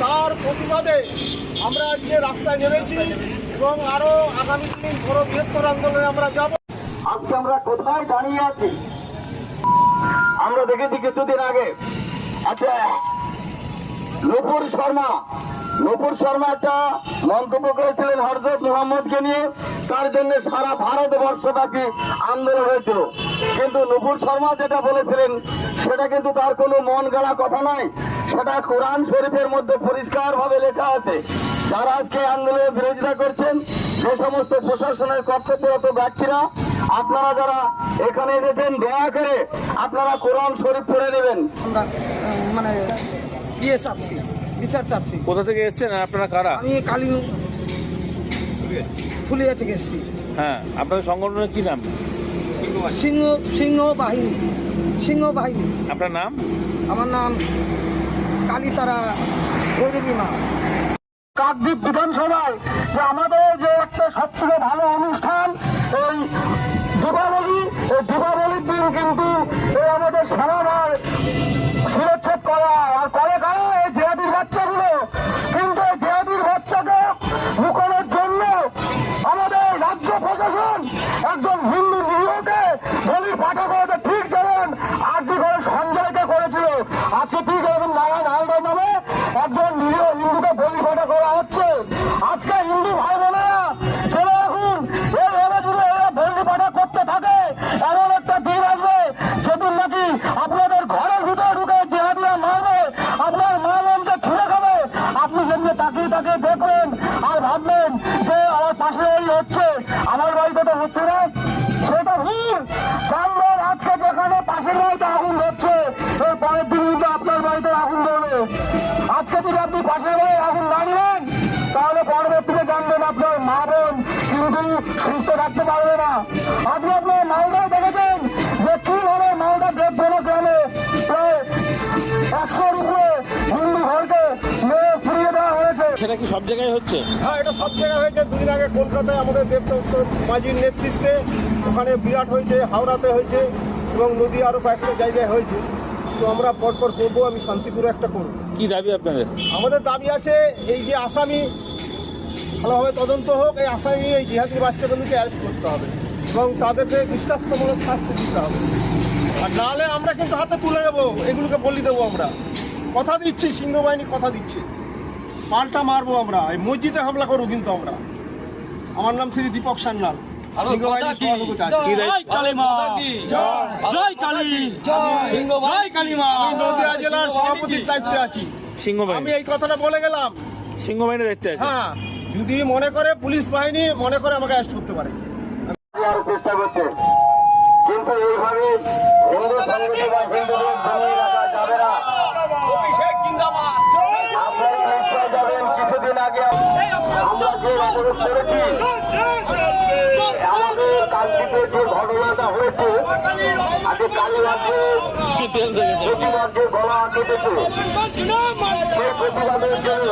তার প্রতিবাদে আমরা আজকে রাস্তায় নেমেছি এবং আরও আগামী দিন বড় বৃহত্তর আন্দোলনে আমরা যাব। আজকে আমরা কোথায় দাঁড়িয়ে আছি? আমরা দেখেছি কিছুদিন আগে একটা নূপুর শর্মা নূপুর শর্মা একটা মন্তব্য করেছিলেন হরজত মোহাম্মদকে নিয়ে, তার জন্য সারা ভারতবর্ষব্যাপী আন্দোলন হয়েছিল। কিন্তু নূপুর শর্মা যেটা বলেছিলেন, সেটা কিন্তু তার কোনো মন গড়া কথা নয়। সেটা কোরআন শরীফের মধ্যে পরিষ্কার ভাবে লেখা আছে। যারা আজকে আন্দোলনের বিরোধিতা করছেন সে সমস্ত প্রশাসনের কর্তব্যরত ব্যক্তিরা আপনারা যারা এখানে এসেছেন দয়া করে আপনারা কোরআন শরীফ পড়ে নেবেন। আমরা মানে ইয়ে চাচ্ছি বিচার চাচ্ছি। কোথা থেকে এসছেন আপনারা কারা? আমি কালী ফুলিয়া থেকে এসেছি। হ্যাঁ আপনাদের সংগঠনের কি নাম? সিংহ সিংহ বাহিনী সিংহ বাহিনী। আপনার নাম? আমার নাম কালীতারা ভৈরবী মা। কাকদ্বীপ বিধানসভায় যে আমাদের করা আর করে কারা এই জেহাদির বাচ্চাগুলো। কিন্তু এই জেহাদির বাচ্চাকে লুকানোর জন্য আমাদের রাজ্য প্রশাসন একজন হিন্দু যে আমার পাশে বাড়ি হচ্ছে, আমার বাড়িতে তো হচ্ছে না। সেটা ভুল চন্দ্র আজকে যেখানে পাশে বাড়িতে কি সব জায়গায় হচ্ছে? হ্যাঁ এটা সব জায়গায় হয়েছে। দুদিন আগে কলকাতায় আমাদের দেবদত্ত মাঝির নেতৃত্বে ওখানে বিরাট হয়েছে হাওড়াতে হয়েছে এবং নদী আরও কয়েকটা জায়গায় হয়েছে। তো আমরা পরপর করব আমি শান্তিপুরে একটা করব। কি দাবি আপনাদের? আমাদের দাবি আছে এই যে আসামি ভালোভাবে তদন্ত হোক এই আসামি এই জিহাদি বাচ্চাগুলোকে অ্যারেস্ট করতে হবে এবং তাদেরকে দৃষ্টান্তমূলক শাস্তি দিতে হবে। আর নাহলে আমরা কিন্তু হাতে তুলে নেব এগুলোকে বলি দেবো আমরা। কথা দিচ্ছি সিংহবাহিনী কথা দিচ্ছি। পাল্টা মারবো আমরা। এই মসজিদে হামলা করব কিন্তু আমরা। আমার নাম শ্রী দীপক। কি? আমি জেলার সভাপতির দায়িত্বে আছি। আমি এই কথাটা বলে গেলাম। হ্যাঁ যদি মনে করে পুলিশ বাহিনী মনে করে আমাকে অ্যারেস্ট করতে পারে। চেষ্টা করছে। কিন্তু এইভাবে হিন্দু সংগঠন বা হিন্দুদের জমিয়ে রাখা যাবে না। আপনারা নিশ্চয় যাবেন কিছুদিন আগে যে আমাদের কালকিতে যে ঘটনাটা হয়েছে আজকে কালীবাগে প্রতিবাদকে গলা কেটেছে সেই প্রতিবাদের জন্য